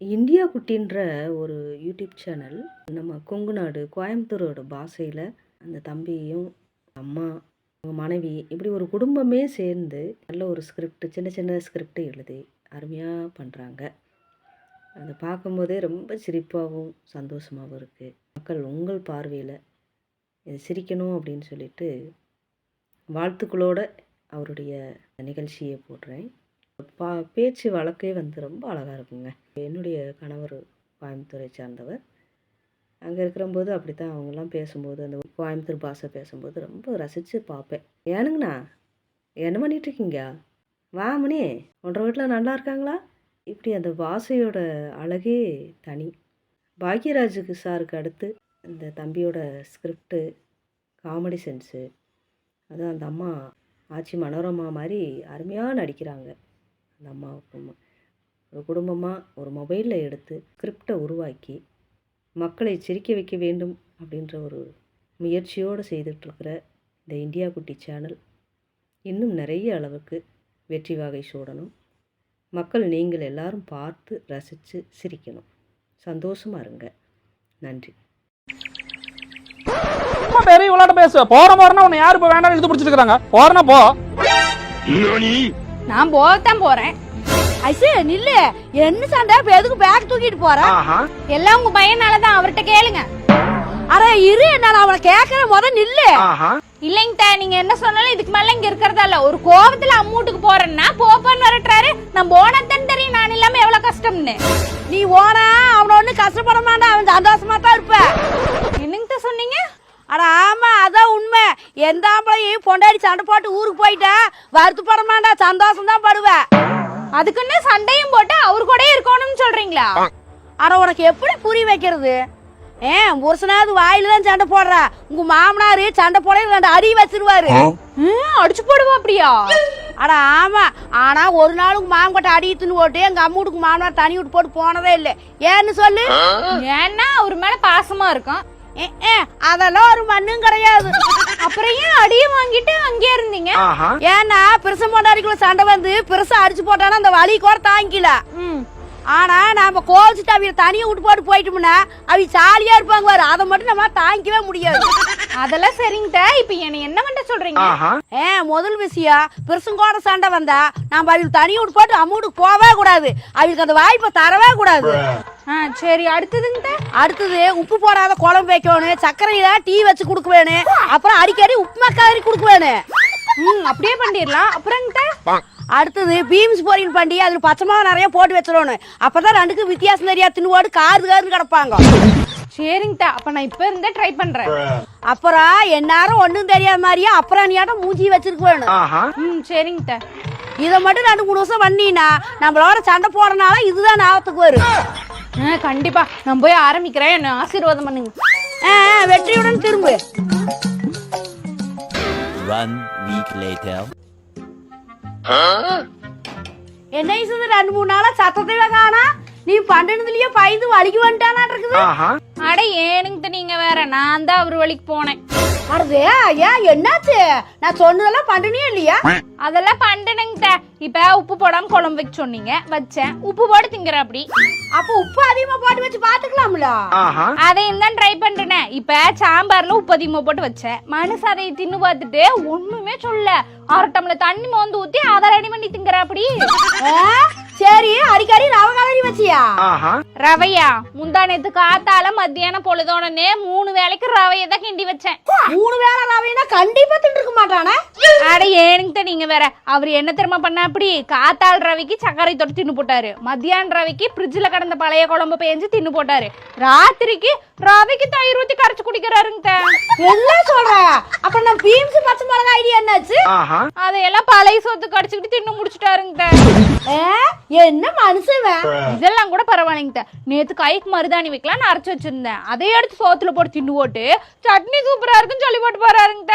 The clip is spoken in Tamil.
இந்தியா குட்டின்ற ஒரு யூடியூப் சேனல் நம்ம கொங்கு நாடு கோயம்புத்தூரோட பாஷையில் அந்த தம்பியும் அம்மா அவங்க மனைவி இப்படி ஒரு குடும்பமே சேர்ந்து நல்ல ஒரு ஸ்கிரிப்ட் சின்ன சின்ன ஸ்கிரிப்டை எழுதி அருமையாக பண்ணுறாங்க அதை பார்க்கும்போதே ரொம்ப சிரிப்பாகவும் சந்தோஷமாகவும் இருக்குது மக்கள் உங்கள் பார்வையில் இது சிரிக்கணும் அப்படின்னு சொல்லிட்டு வாழ்த்துக்களோட அவருடைய நிகழ்ச்சியை போடுறேன். பா பேச்சு வழக்கே வந்து ரொம்ப அழகாக இருக்குங்க. என்னுடைய கணவர் கோயம்புத்தூரை சார்ந்தவர். அங்கே இருக்கிறம்போது அப்படி தான் அவங்கெல்லாம் பேசும்போது அந்த கோயம்புத்தூர் பாஷை பேசும்போது ரொம்ப ரசித்து பார்ப்பேன். ஏனுங்கண்ணா என்ன பண்ணிகிட்ருக்கீங்க வா மணி உன்ற வீட்டில் நல்லா இருக்காங்களா? இப்படி அந்த பாஷையோட அழகே தனி. பாக்யராஜுக்கு சாருக்கு அடுத்து அந்த தம்பியோட ஸ்கிரிப்டு காமெடி சென்ஸு அதுவும் அந்த அம்மா ஆச்சி மனோரமா மாதிரி அருமையாக நடிக்கிறாங்க. அந்த அம்மாவுக்கும் ஒரு குடும்பமாக ஒரு மொபைலில் எடுத்து ஸ்கிரிப்டை உருவாக்கி மக்களை சிரிக்க வைக்க வேண்டும் அப்படின்ற ஒரு முயற்சியோடு செய்துட்ருக்கிற இந்த இந்தியா குட்டி சேனல் இன்னும் நிறைய அளவுக்கு வெற்றி வாகை சூடணும். மக்கள் நீங்கள் எல்லாரும் பார்த்து ரசித்து சிரிக்கணும். சந்தோஷமாக இருங்க. நன்றி. பெரிய விளையாட பேசு. போற போறனா உன்னை யாரு இப்ப வேண்டாம் இது பிடிச்சிருக்காங்க போறனா போ. நான் போகத்தான் போறேன். ஐசு நில்லு. என்ன சண்டை இப்ப எதுக்கு பேக் தூக்கிட்டு போற? எல்லாம் உங்க பையனாலதான். அவர்கிட்ட கேளுங்க. அட இரு. நான் அவனை கேக்குற முத நில்லு. இல்லைங்க தா நீங்க என்ன சொன்னாலும் இதுக்கு மேல இங்க இருக்கிறதா இல்ல. ஒரு கோபத்துல அம்மூட்டுக்கு போறேன்னா போப்பான்னு வரட்டுறாரு. நான் போனதான் தெரியும். நான் இல்லாம எவ்வளவு கஷ்டம்னு. நீ ஓனா அவன ஒண்ணு கஷ்டப்பட மாட்டான் அவன் சந்தோஷமா தான் இருப்ப. என்னங்க சொன்னீங்க? அட ஆமா அதான் உண்மை. எந்த ஆம்பளையும் பொண்டாடி சண்டை போட்டு ஊருக்கு போயிட்டா? வருத்தப்பட மாட்டா சந்தோஷம் தான் படுவேன் அதுக்குன்னு சண்டையும் போட்டு அவர் கூட இருக்கணும்னு சொல்றீங்களா? அட உனக்கு எப்படி புரிய வைக்கிறது? ஏன் புருஷனாவது வாயில தான் சண்டை போடுறா. உங்க மாமனாரு சண்டை போட ரெண்டு அடி வச்சிருவாரு. அடிச்சு போடுவா அப்படியா? அட ஆமா. ஆனா ஒரு நாள் உங்க மாமன் கிட்ட அடி தின்னு போட்டு எங்க அம்மூட்டுக்கு மாமனார் தனி விட்டு போட்டு போனதே இல்ல. ஏன்னு சொல்லு? ஏன்னா அவர் மேல பாசமா இருக்கும் அதெல்லாம் ஒரு மண்ணும் கிடையாது. அப்புறம் ஏன் அடிய வாங்கிட்டு அங்கே இருந்தீங்க? ஏன்னா பெருசு பொண்டாடிக்குள்ள சண்டை வந்து பெருசா அடிச்சு போட்டானா அந்த வலி கூட தாங்கிக்கல. ஆனா நாம கோவிச்சுட்டு அவங்க தனியா விட்டு போட்டு போயிட்டோம்னா அவங்க ஜாலியா இருப்பாங்க பாரு. அதை மட்டும் நம்ம தாங்கிக்கவே முடியாது. அதெல்லாம் சரிங்க தா. இப்ப என்ன என்ன பண்ண சொல்றீங்க? ஏ முதல் விஷயம் பெருசுங்கோட சண்டை வந்தா நம்ம அவங்களுக்கு தனியா விட்டு போட்டு அம்மூட்டுக்கு போவே கூடாது. அவங்களுக்கு அந்த வாய்ப்பை தரவே கூடாது. ஆ சரி அடுத்ததுங்க. அடுத்தது உப்பு போடாத குழம்பு வைக்கணும். சர்க்கரையில டீ வச்சு கொடுக்க வேணும் அப்புறம் அடிக்கடி உப்புமா கறி கொடுக்க வேணும் ம் அப்படியே பண்ணிடலாம். அப்புறங்க தா. அடுத்தது பீம்ஸ் பொரியல் பண்ணி அதுல பச்சை மாவு நிறைய போட்டு வச்சிடணும். அப்பதான் ரெண்டுக்கும் வித்தியாசம் தெரியா தின்னுவோடு காரு காருன்னு கிடப்பாங்க. சரிங்க தா. அப்ப நான் இப்ப இருந்தே ட்ரை பண்றேன். அப்புறம் என்னாரும் ஒண்ணும் தெரியாத மாதிரியே அப்புறம் நீயாட்டம் மூஞ்சி வச்சிருக்க வேணும். ம் சரிங்க தா. இதை மட்டும் ரெண்டு மூணு வருஷம் பண்ணினா நம்மளோட சண்டை போறனால இதுதான் ஞாபகத்துக்கு வரும். கண்டிப்பா. நான் போய் ஆரம்பிக்கிறேன். என்ன ஆசீர்வாதம் பண்ணுங்க. வெற்றியுடன் திரும்பு. One week later. என்ன ரெண்டு மூணு நாளா சத்தத்தை காணா? நீ பன்னெண்டுலயே பயந்து வலிக்கு வந்துட்டானா இருக்குது. அட ஏனுங்க நீங்க வேற. நான் தான் அவர் வழிக்கு போனேன். அடதே ஏன் என்னாச்சு? நான் சொன்னதெல்லாம் பண்ணனே இல்லையா? அதெல்லாம் பண்ணனுங்க தா. இப்ப உப்பு போடாம குழம்பு வைக்க சொன்னீங்க. வச்சேன். உப்பு போட்டு திங்கிற அப்படி அப்ப உப்பு அதிகமா போட்டு வச்சு பாத்துக்கலாம்ல? அதையும் தான் ட்ரை பண்றேன். இப்ப சாம்பார்ல உப்பு அதிகமா போட்டு வச்சேன். மனுஷ அதை தின்னு பார்த்துட்டு ஒண்ணுமே சொல்ல அரை டம்ளர் தண்ணி மோந்து ஊத்தி அதை ரெடி பண்ணி திங்கிற அப்படி சரி அடிக்கடி ரவ கலரி ரவையா? முந்தா நேத்து காத்தால மத்தியானம் பொழுதோடனே மூணு வேளைக்கு ரவையை தான் கிண்டி வச்சேன். மூணு வேளை ரவைனா கண்டிப்பா தின்னு இருக்க மாட்டானே? அட ஏனுங்க நீங்க வேற. அவர் என்ன தெரியுமா பண்ண அப்படி? காத்தாள் ரவைக்கு சர்க்கரை தொட்டு தின்னு போட்டாரு. மத்தியான ரவைக்கு ஃப்ரிட்ஜ்ல கடந்த பழைய குழம்பு பேஞ்சு தின்னு போட்டாரு. ராத்திரிக்கு ரவைக்கு தயிர் ஊத்தி கரைச்சு குடிக்கிறாருங்க. என்ன சொல்ற. அப்ப நம்ம பீம்ஸ் பச்சை மிளகாய் ஐடியா என்னாச்சு? அதையெல்லாம் பழைய சொத்து கடிச்சுக்கிட்டு தின்னு முடிச்சுட்டாருங்க என்ன மனுஷன் இதெல்லாம் கூட பரவாயில்லைங்க. நேத்து கைக்கு மருதாணி வைக்கலாம் நான் அரைச்சு வச்சிருந்தேன். அதை எடுத்து சோத்துல போட்டு தின்னு போட்டு சட்னி சூப்பரா இருக்குன்னு சொல்லி போட்டு போறாருங்க